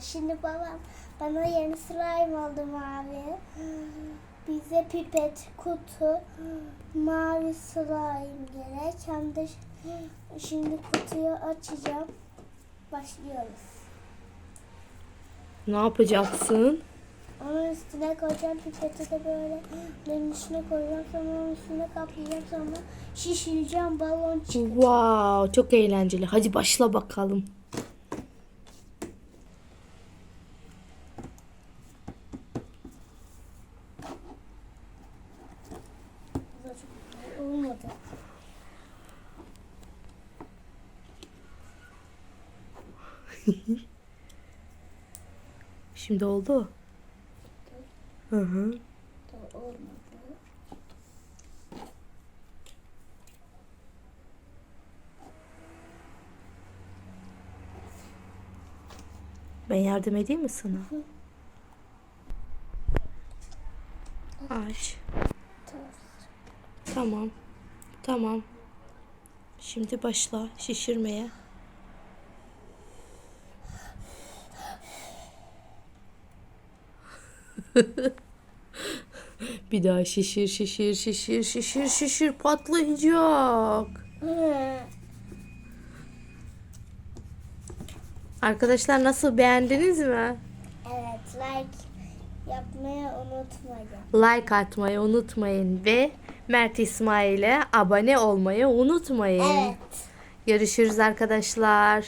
Şimdi babam bana yeni slime aldı mavi. Bize pipet, kutu, mavi slime gerek. Hem de şimdi kutuyu açacağım. Başlıyoruz. Ne yapacaksın? Onun üstüne koyacağım pipeti de böyle bunun üstüne koyacağım sonra onun üstüne kaplayacağım sonra şişireceğim balon çıkacak. Wow, çok eğlenceli. Hadi başla bakalım. Bu da çok olmadı. Şimdi oldu. Hı hı. Olmadı. Ben yardım edeyim mi sana? Aç. Tamam. Tamam. Şimdi başla şişirmeye. Bir daha şişir şişir şişir şişir şişir patlayacak. Arkadaşlar nasıl beğendiniz mi? Evet like yapmayı unutmayın. Like atmayı unutmayın ve Mert İsmail'e abone olmayı unutmayın. Evet. Görüşürüz arkadaşlar.